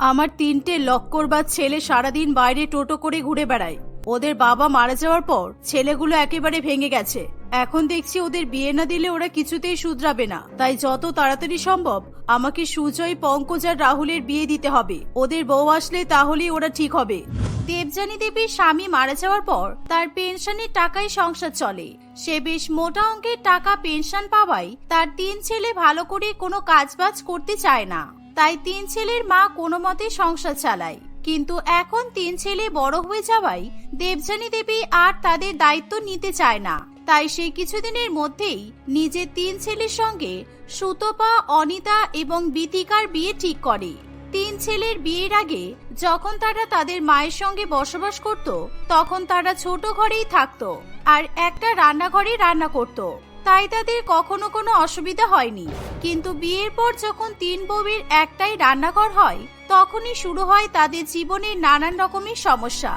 আমার তিনটে লক্কর বা ছেলে সারাদিন বাইরে টোটো করে ঘুরে বেড়ায়। ওদের বাবা মারা যাওয়ার পর ছেলেগুলো একেবারে ভেঙে গেছে। এখন দেখছি ওদের বিয়ে না দিলে ওরা কিছুতেই শুধরাবে না। তাই যত তাড়াতাড়ি সম্ভব আমাকে সুজয়, পঙ্কজ আর রাহুলের বিয়ে দিতে হবে। ওদের বউ আসলে তাহলেই ওরা ঠিক হবে। দেবযানী দেবীর স্বামী মারা যাওয়ার পর তার পেনশনের টাকায় সংসার চলে। সে বেশ মোটা অঙ্কের টাকা পেনশন পাওয়ায় তার তিন ছেলে ভালো করে কোনো কাজবাজ করতে চায় না। তাই তিন ছেলের মা কোনো মতে সংসার চালায়। কিন্তু এখন তিন ছেলে বড় হয়ে যাওয়ায় দেবযানী দেবী আর তাদের দায়িত্ব নিতে চায় না। তাই সে কিছুদিনের মধ্যেই নিজের তিন ছেলের সঙ্গে সুতপা, অনিতা এবং বিতিকার বিয়ে ঠিক করে। তিন ছেলের বিয়ের আগে যখন তারা তাদের মায়ের সঙ্গে বসবাস করত, তখন তারা ছোট ঘরেই থাকতো আর একটা রান্নাঘরে রান্না করত। তাই তাদের কখনো কোনো অসুবিধা হয়নি। কিন্তু বিয়ের পর যখন তিন বউয়ের একটাই রান্নাঘর হয়, তখনই শুরু হয় তাদের জীবনের নানান রকমের সমস্যা।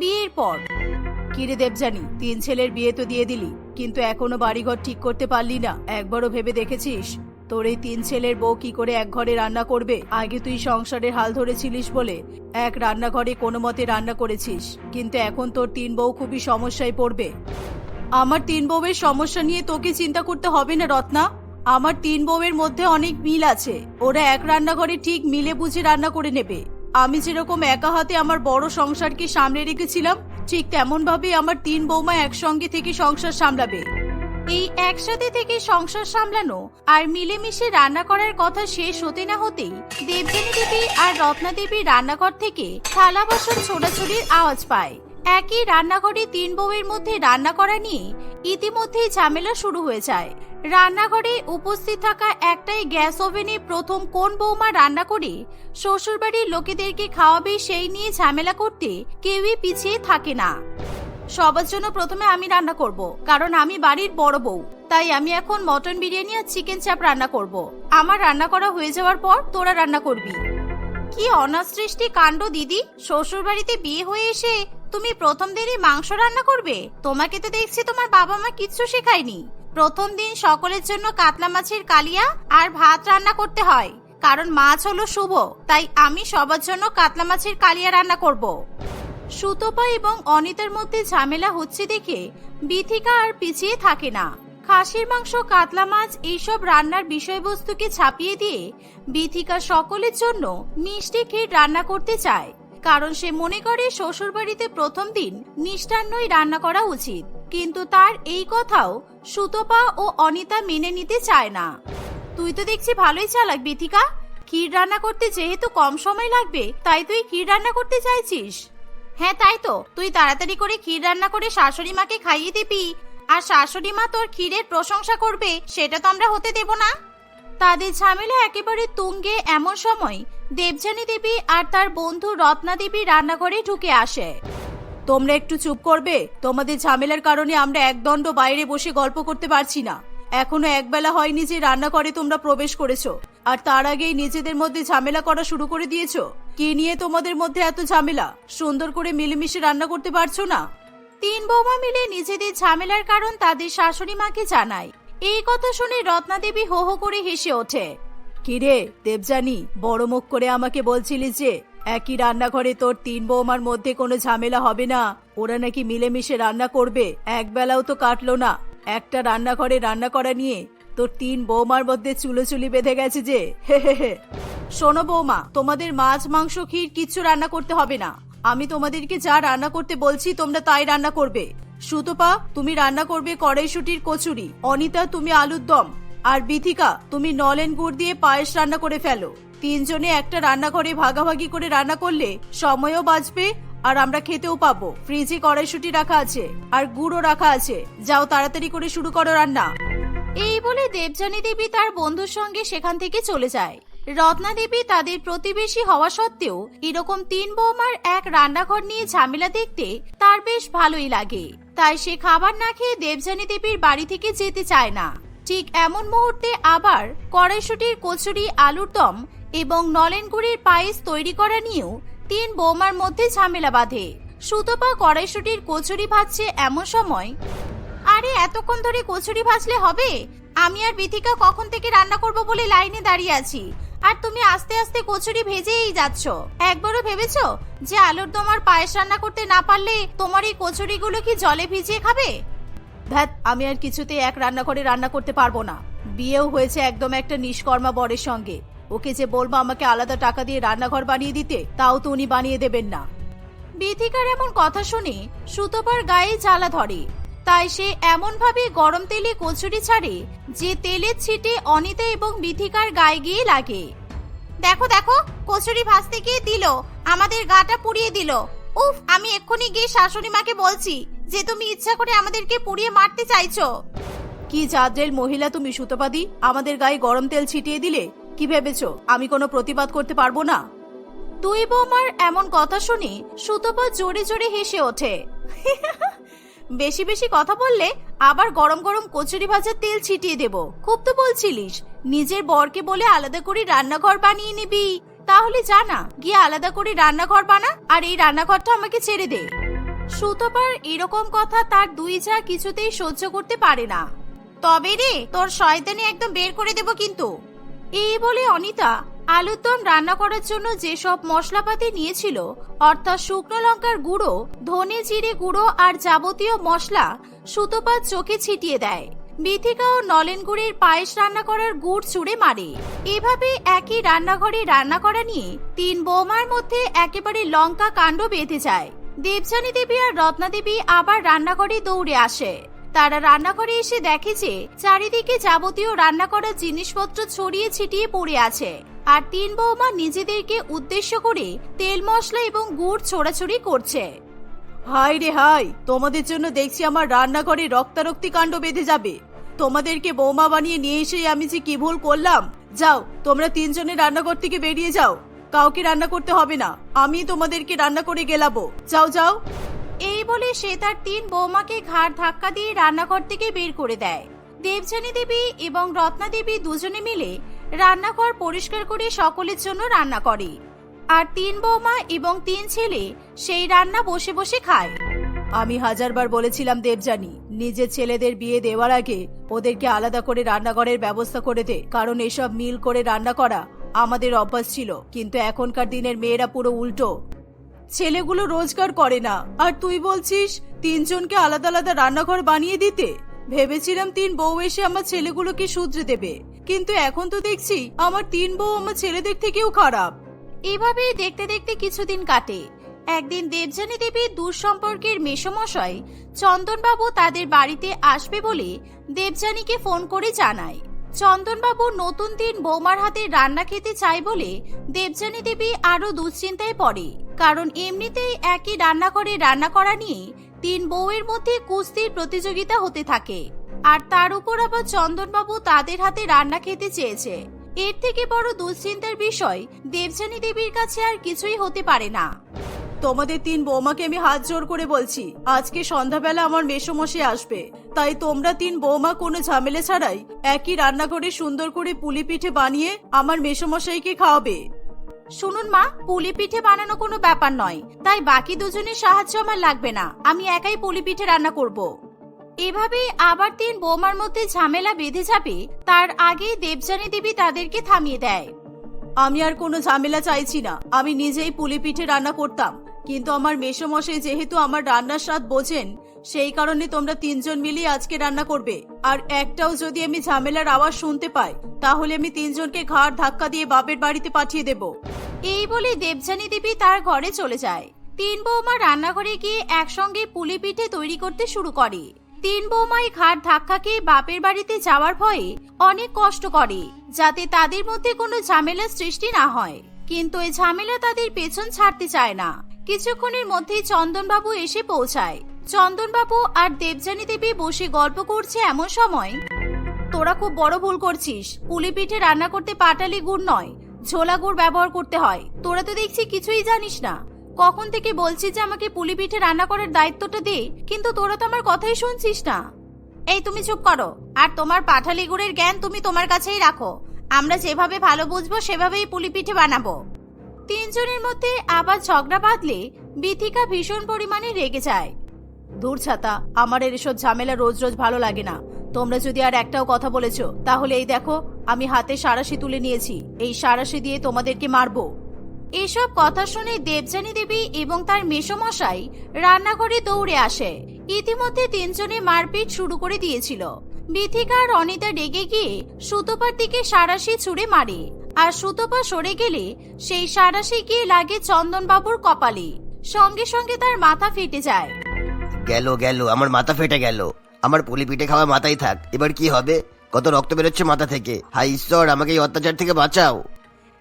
বিয়ের পর। কিরে দেবজানি তিন ছেলের বিয়ে তো দিয়ে দিলি, কিন্তু এখনও বাড়িঘর ঠিক করতে পারলি না। একবারও ভেবে দেখেছিস? তোর এই তিন ছেলের বউ কি করে এক ঘরে রান্না করবে? আগে তুই সংসারের হাল ধরেছিলিস বলে এক রান্নাঘরে কোনো মতে রান্না করেছিস, কিন্তু এখন তোর তিন বউ খুবই সমস্যায় পড়বে। আমার তিন বউয়ের সমস্যা নিয়ে তোকে চিন্তা করতে হবে না, রত্না। আমার তিন বউয়ের মধ্যে অনেক মিল আছে। ওরা এক রান্নাঘরে ঠিক মিলে বুঝে রান্না করে নেবে। আমি যেরকম একা হাতে আমার বড় সংসারকে সামলে রেখেছিলাম, ঠিক তেমন ভাবে আমার তিন বৌমা একসঙ্গে থেকে সংসার সামলাবে। এই একসাথে থেকে সংসার সামলানো আর মিলেমিশে রান্না করার কথা শেষ হতে না হতেই দেবযানী দেবী আর রত্না দেবী রান্নাঘর থেকে থালা বাসন ছোড়াছুড়ির আওয়াজ পায়। একই রান্নাঘরে তিন বউয়ের মধ্যে রান্না করা নিয়ে ইতিমধ্যেই ঝামেলা শুরু হয়ে যায়। রান্নাঘরে উপস্থিত থাকা একটাই গ্যাস ওভেনে প্রথম কোন বৌমা রান্না করে? শ্বশুরবাড়ির লোকেদেরকে খাওয়াবে সেই নিয়ে ঝামেলা করতে কেউই পিছিয়ে থাকে না। সবার জন্য প্রথমে আমি রান্না করব, কারণ আমি বাড়ির বড় বউ। তাই আমি এখন মটন বিরিয়ানি আর চিকেন চাপ রান্না করব। আমার রান্না করা হয়ে যাওয়ার পর তোরা রান্না করবি। কি অনাসৃষ্টি কাণ্ড দিদি? শ্বশুর বাড়িতে বিয়ে হয়ে এসে তুমি প্রথম দিনই মাংস রান্না করবে? তোমাকে তো দেখছি তোমার বাবা মা কিচ্ছু শেখায়নি। প্রথম দিন সকলের জন্য কাতলা মাছের কালিয়া আর ভাত রান্না করতে হয়। কারণ মাছ হলো শুভ, তাই আমি সবার জন্য কাতলা মাছের কালিয়া রান্না করব। সুতপা এবং অনিতার মধ্যে ঝামেলা হচ্ছে দেখে বিথিকা আর পিছিয়ে থাকে না। খাসির মাংস, কাতলা মাছ এইসব রান্নার বিষয়বস্তুকে ছাপিয়ে দিয়ে বিথিকা সকলের জন্য মিষ্টি ক্ষীর রান্না করতে চায়। কারণ সে মনে করে শ্বশুরবাড়িতে প্রথম দিন মিষ্টান্নই রান্না করা উচিত। কিন্তু তার এই কথাও সুতপা ও অনিতা মেনে নিতে চায় না। তুই তো দেখছি ভালোই চালাক, বিথিকা। ক্ষীর রান্না করতে যেহেতু কম সময় লাগবে, তাই তুই ক্ষীর রান্না করতে চাইছিস? হ্যাঁ তাই তো। তুই তাড়াতাড়ি করে ক্ষীর রান্না করে শাশুড়ি মাকে খাইয়ে দিবি। আর শাশুড়ি মা তোর ক্ষীরের প্রশংসা করবে, সেটা তো আমরা হতে দেব না। তাদের ঝামেলা একেবারে তুঙ্গে এমন সময় দেবযানী দেবী আর তার বন্ধু রত্না দেবী রান্নাঘরে ঢুকে আসে। তোমরা একটু চুপ করবে? তোমাদের ঝামেলার কারণে আমরা একদণ্ড বাইরে বসে গল্প করতে পারছি না। এখনও একবেলা হয়নি যে রান্নাঘরে তোমরা প্রবেশ করেছ। আর তার আগেই নিজেদের মধ্যে ঝামেলা করা শুরু করে দিয়েছ। কি নিয়ে তোমাদের মধ্যে এত ঝামেলা? সুন্দর করে মিলেমিশে রান্না করতে পারছ না? তিন বৌমা মিলে নিজেদের ঝামেলার কারণ তাদের শাশুড়ি মাকে জানায় এই কথা শুনে রত্না দেবী হো হো করে হেসে ওঠে। কিরে দেবজানি বড় মুখ করে আমাকে বলছিলিস যে একই রান্নাঘরে তোর তিন বৌমার মধ্যে কোনো ঝামেলা হবে না। ওরা নাকি মিলেমিশে রান্না করবে। এক বেলাও তো কাটলো না। একটা রান্নাঘরে রান্না করা নিয়ে তোর তিন বৌমার মধ্যে চুলোচুলি বেঁধে গেছে যে। হে হে শোনো বৌমা, তোমাদের মাছ, মাংস, ক্ষীর কিচ্ছু রান্না করতে হবে না। আমি তোমাদেরকে যা রান্না করতে বলছি, তোমরা তাই রান্না করবে। সুতপা তুমি রান্না করবে কড়াইশুটির কচুরি। অনিতা, তুমি আলুর দম। আর বিথিকা, তুমি নলেন গুড় দিয়ে পায়েস রান্না করে ফেলো। তিনজনে একটা রান্নাঘরে ভাগাভাগি করে রান্না করলে সময়ও বাঁচবে আর আমরা খেতেও পাবো। ফ্রিজে কড়াইশুটি রাখা আছে আর গুড়ও রাখা আছে। যাও তাড়াতাড়ি করে শুরু করো রান্না। এই বলে দেবযানী দেবী তার বন্ধুর সঙ্গে সেখান থেকে চলে যায়। রত্না দেবী তাদের প্রতিবেশী হওয়া সত্ত্বেও এরকম তিন বৌমার এক রান্নাঘর নিয়ে ঝামেলা দেখতে তার বেশ ভালোই লাগে। তাই সে খাবার না খেয়ে দেবযানী দেবীর বাড়ি থেকে যেতে চায় না। ঠিক এমন মুহূর্তে আবার কড়াইশুটির কচুরি, আলুর দম এবং নলেন গুড়ির পায়েস তৈরি করা নিয়েও তিন বৌমার মধ্যে ঝামেলা বাঁধে। সুতপা কড়াইশুটির কচুরি ভাজছে এমন সময়, আরে, এতক্ষণ ধরে কচুরি ভাজলে হবে? আমি আর বিথিকা কখন থেকে রান্না করব বলে লাইনে দাঁড়িয়ে আছি। আর তুমি আস্তে আস্তে কচুরি ভেজেই যাচ্ছ। একবারও ভেবেছো যে আলুর দম আর পায়েস রান্না করতে না পারলে তোমার এই কচুরিগুলো কি জলে ভিজিয়ে খাবে? ধ্যাত আমি আর কিছুতে এক রান্না করে রান্না করতে পারব না। বিয়েও হয়েছে একদম একটা নিষ্কর্মা বরের সঙ্গে। ওকে যে বলব আমাকে আলাদা টাকা দিয়ে রান্নাঘর বানিয়ে দিতে, তাও তো উনি বানিয়ে দেবেন না। বিথিকার এমন কথা শুনে সুতোপার গায়ে জ্বালা ধরে। তাই সে এমন ভাবে গরম তেলে কচুরি ছাড়ে, যে তেলের ছিটে অনিতা এবং বিথিকার গায়ে গিয়ে লাগে। দেখো দেখো, কচুরি ভাজতে গিয়ে দিল, আমাদের গাটা পুড়িয়ে দিল। উফ, আমি এক্ষুনি গিয়ে শাশুড়ি মাকে বলছি যে তুমি ইচ্ছা করে আমাদেরকে পুড়িয়ে মারতে চাইছো। কি জাদ্রেল মহিলা তুমি সুতোপাদি, আমাদের গায়ে গরম তেল ছিটিয়ে দিলে? কি ভেবেছ? আমি কোনো প্রতিবাদ করতে পারব না। দুই বৌমার এমন কথা শুনি সুতপা জোরে জোরে হেসে ওঠে। বেশি বেশি কথা বললে আবার গরম গরম কচুরি ভাজার তেল ছিটিয়ে দেব। খুব তো বলছিলিস, নিজের বরকে বলে আলাদা করে রান্নাঘর বানিয়ে নিবি। তাহলে জানা গিয়ে আলাদা করে রান্নাঘর বানা, আর এই রান্নাঘরটা আমাকে ছেড়ে দে। সুতপার এরকম কথা তার দুই যা কিছুতেই সহ্য করতে পারে না। তবে রে, তোর শয়তানি একদম বের করে দেব কিন্তু। এই বলে অনিতা আলুর দম রান্না করার জন্য যেসব মশলাপাতি নিয়েছিল, অর্থাৎ শুকনো লঙ্কার গুঁড়ো, ধনে জিরে গুঁড়ো আর যাবতীয় মশলা সুতোপাত চোখে ছিটিয়ে দেয়। বিথিকা ও নলেন গুড়ের পায়েস রান্না করার গুড় চুড়ে মারে। এভাবে একই রান্নাঘরে রান্না করা নিয়ে তিন বৌমার মধ্যে একেবারে লঙ্কা কাণ্ড বেঁধে যায়। দেবযানী দেবী আর রত্না দেবী আবার রান্নাঘরে দৌড়ে আসে। তারা রান্নাঘরে এসে দেখে যে চারিদিকে যাবতীয় রান্না করার জিনিসপত্র ছড়িয়ে ছিটিয়ে পড়ে আছে। আর তিন বৌমা নিজেদেরকে উদ্দেশ্য করে তেল মশলা এবং গুড় ছোড়াছড়ি করছে। হায় রে হাই তোমাদের জন্য দেখছি আমার রান্নাঘরে রক্তারক্তি কাণ্ড বেঁধে যাবে। তোমাদেরকে বৌমা বানিয়ে নিয়ে এসে আমি যে কি ভুল করলাম। যাও, তোমরা তিনজনে রান্নাঘর থেকে বেরিয়ে যাও। কাউকে রান্না করতে হবে না। আমি তোমাদেরকে রান্না করে গেলাবো। যাও যাও। বলে সে তার তিন বৌমাকে ঘাড় ধাক্কা দিয়ে রান্নাঘর থেকে বের করে দেয়। দেবযানী দেবী এবং রত্না দেবী দুজনে মিলে রান্নাঘর পরিষ্কার করে সকলের জন্য রান্না করে। আর তিন বৌমা এবং তিন ছেলে সেই রান্না বসে বসে খায়। আমি হাজারবার বলেছিলাম, দেবযানী, নিজের ছেলেদের বিয়ে দেওয়ার আগে ওদেরকে আলাদা করে রান্নাঘরের ব্যবস্থা করে দে, কারণ এসব মিল করে রান্না করা আমাদের অভ্যাস ছিল, কিন্তু এখনকার দিনের মেয়েরা পুরো উল্টো। ছেলেগুলো রোজগার করে না। আর তুই বলছিস তিনজনকে আলাদা আলাদা রান্নাঘর বানিয়ে দিতে? ভেবেছিলাম তিন বউ এসে আমার ছেলেগুলোকে শুধরে দেবে। কিন্তু এখন তো দেখছি আমার তিন বউ আমার ছেলেদের থেকেও খারাপ। এভাবেই দেখতে দেখতে কিছুদিন কাটে। একদিন দেবযানী দেবীর দূর সম্পর্কের মেসমশাই চন্দনবাবু তাদের বাড়িতে আসবে বলে দেবযানীকে ফোন করে জানায়। চন্দনবাবু নতুন দিন বৌমার হাতে রান্না খেতে চায় বলে দেবযানী দেবী আরও দুশ্চিন্তায় পড়ে। কারণ এমনিতেই একই রান্নাঘরে রান্না করা নিয়ে তিন বউয়ের মধ্যে কুস্তির প্রতিযোগিতা হতে থাকে। আর তার উপর আবার চন্দনবাবু তাদের হাতে রান্না খেতে চেয়েছে। এর থেকে বড় দুশ্চিন্তার বিষয় দেবযানী দেবীর কাছে আর কিছুই হতে পারে না। তোমাদের তিন বৌমাকে আমি হাত জোর করে বলছি, আজকে সন্ধ্যাবেলা আমার মেসমশে আসবে। তাই তোমরা তিন বৌমা কোনো ঝামেলা ছাড়াই একই রান্নাঘরে সুন্দর করে পুলি পিঠে বানিয়ে আমার মেসমশাইকে খাওয়াবে। শুনুন মা পুলি পিঠে বানানো কোনো ব্যাপার নয়। তাই বাকি দুজনের সাহায্য আমার লাগবে না। আমি একাই পুলি পিঠে রান্না করব। এভাবে আবার তিন বৌমার মধ্যে ঝামেলা বেঁধে যাবে, তার আগেই দেবযানী দেবী তাদেরকে থামিয়ে দেয়। আমি আর কোনো ঝামেলা চাইছি না। আমি নিজেই পুলি পিঠে রান্না করতাম। কিন্তু আমার মেসমশাই যেহেতু আমার রান্নার স্বাদ বোঝেন সেই কারণে তোমরা তিনজন মিলিয়ে আজকে রান্না করবে। আর একটাও যদি আমি ঝামেলার আওয়াজ শুনতে পাই, তাহলে আমি তিনজনকে ঘাড় ধাক্কা দিয়ে বাপের বাড়িতে পাঠিয়ে দেব। এই বলে দেবযানী দেবী তার ঘরে চলে যায়। তিন বৌমা রান্নাঘরে গিয়ে একসঙ্গে পুলি পিঠে তৈরি করতে শুরু করে। তিন বৌমাই ঘাট ধাক্কা খেয়ে বাপের বাড়িতে যাওয়ার ভয়ে অনেক কষ্ট করে, যাতে তাদের মধ্যে কোনো ঝামেলার সৃষ্টি না হয়। কিন্তু এই ঝামেলা তাদের পেছন ছাড়তে চায় না। কিছুক্ষণের মধ্যেই চন্দনবাবু এসে পৌঁছায়। চন্দনবাবু আর দেবযানী দেবী বসে গল্প করছে এমন সময়। তোরা খুব বড় ভুল করছিস। পুলি পিঠে রান্না করতে পাটালি গুড় নয়, ঝোলা গুড় ব্যবহার করতে হয়। তোরা তো দেখছি কিছুই জানিস না। কখন থেকে বলছিস যে আমাকে পুলি পিঠে রান্না করার দায়িত্বটা দে, কিন্তু তোরা তো আমার কথাই শুনছিস না। এই তুমি চুপ করো। আর তোমার পাঠালি গুড়ের জ্ঞান তুমি তোমার কাছেই রাখো। আমরা যেভাবে ভালো বুঝব, সেভাবেই পুলি পিঠে বানাবো। তিনজনের মধ্যে আবার ঝগড়া বাঁধলে বিথিকা ভীষণ পরিমাণে রেগে যায়। দূর ছাতা, আমার এর এসব ঝামেলা রোজ রোজ ভালো লাগে না। তোমরা যদি আর একটাও কথা বলেছ, তাহলে এই দেখো, আমি হাতে সারাশি তুলে নিয়েছি। এই সারাশি দিয়ে তোমাদেরকে মারবো। এসব কথা শুনে দেবযানী দেবী এবং তার মেসমশাই রান্নাঘরে দৌড়ে আসে। ইতিমধ্যে তিনজনে মারপিট শুরু করে দিয়েছিল। বিথিকা আর অনিতা রেগে গিয়ে সুতোপার দিকে সারাশি ছুড়ে মারে। আর সুতোপা সরে গেলে সেই সারাশি গিয়ে লাগে চন্দনবাবুর কপালে। সঙ্গে সঙ্গে তার মাথা ফেটে যায়। গেল গেল, আমার মাথা ফেটে গেল। আমার পুলি পিঠে খাওয়া মাথায় থাক, এবার কি হবে? কত রক্ত বেরোচ্ছে মাথা থেকে। হাই ঈশ্বর, আমাকে এই অত্যাচার থেকে বাঁচাও।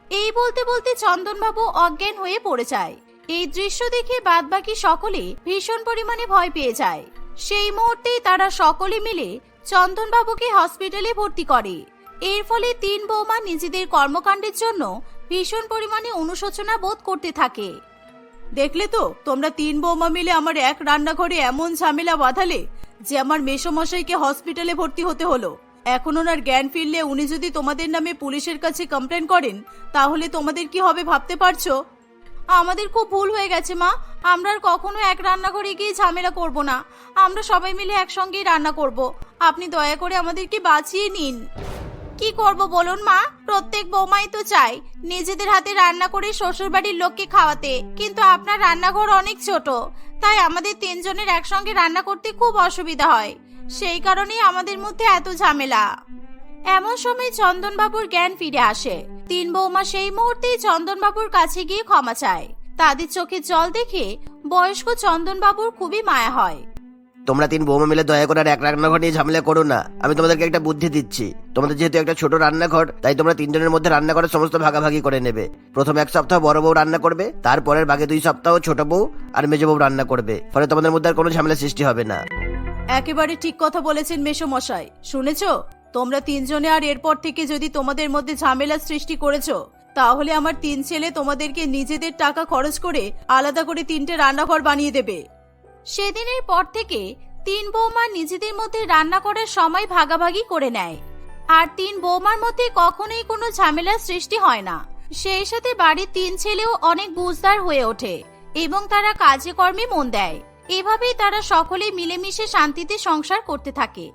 এই বলতে বলতে চন্দনবাবু অজ্ঞান হয়ে পড়ে যায়। এই দৃশ্য দেখে বাদবাকি সকলে ভীষণ পরিমাণে ভয় পেয়ে যায়। সেই মুহূর্তেই তারা সকলে মিলে চন্দনবাবুকে হসপিটালে ভর্তি করে। এর ফলে তিন বৌমা নিজেদের কর্মকাণ্ডের জন্য ভীষণ পরিমাণে অনুশোচনা বোধ করতে থাকে। দেখলে তো, তোমরা তিন বৌমা মিলে আমার এক রান্নাঘরে এমন ঝামেলা বাঁধালে যে আমার মেসমশাইকে হসপিটালে ভর্তি হতে হলো। এখন ওনার জ্ঞান ফিরলে উনি যদি তোমাদের নামে পুলিশের কাছে কমপ্লেন করেন, তাহলে তোমাদের কি হবে ভাবতে পারছ? আমাদের খুব ভুল হয়ে গেছে, মা। আমরা আর কখনো এক রান্নাঘরে গিয়ে ঝামেলা করব না। আমরা সবাই মিলে একসঙ্গেই রান্না করব। আপনি দয়া করে আমাদেরকে বাঁচিয়ে নিন। কি করব বলুন মা? প্রত্যেক বৌমাই তো চায় নিজেদের হাতে রান্না করে শ্বশুর বাড়ির লোককে খাওয়াতে। কিন্তু আপনার রান্নাঘর অনেক ছোট, তাই আমাদের তিনজনের একসঙ্গে রান্না করতে খুব অসুবিধা হয়। সেই কারণেই আমাদের মধ্যে এত ঝামেলা। এমন সময় চন্দনবাবুর জ্ঞান ফিরে আসে। তিন বৌমা সেই মুহূর্তেই চন্দনবাবুর কাছে গিয়ে ক্ষমা চায়। তাদের চোখে জল দেখে বয়স্ক চন্দনবাবুর খুবই মায়া হয়। তোমরা তিন বৌমা মিলে দয়া করে আর এক রান্নাঘর নিয়ে ঝামেলা করো না। আমি তোমাদেরকে একটা বুদ্ধি দিচ্ছি। তোমাদের যেহেতু একটা ছোট রান্নাঘর, তাই তোমরা তিনজনের মধ্যে রান্না করার সমস্ত ভাগাভাগি করে নেবে। প্রথম এক সপ্তাহ বড় বউ রান্না করবে, তারপরের বাকি দুই সপ্তাহ ছোট বউ আর মেজ বউ রান্না করবে। ফলে তোমাদের মধ্যে আর কোনো ঝামেলা সৃষ্টি হবে না। একেবারে ঠিক কথা বলেছেন মেশো মেসমশাই শুনেছো? তোমরা তিনজনে আর এরপর থেকে যদি তোমাদের মধ্যে ঝামেলা সৃষ্টি করেছ, তাহলে আমার তিন ছেলে তোমাদেরকে নিজেদের টাকা খরচ করে আলাদা করে তিনটে রান্নাঘর বানিয়ে দেবে। সেদিনের পর থেকে তিন বৌমা নিজেদের মধ্যে রান্না করার সময় ভাগাভাগি করে নেয়। আর তিন বৌমার মধ্যে কখনোই কোনো ঝামেলার সৃষ্টি হয় না। সেই সাথে বাড়ির তিন ছেলেও অনেক বুঝদার হয়ে ওঠে এবং তারা কাজে কর্মে মন দেয়। এভাবেই তারা সকলে মিলেমিশে শান্তিতে সংসার করতে থাকে।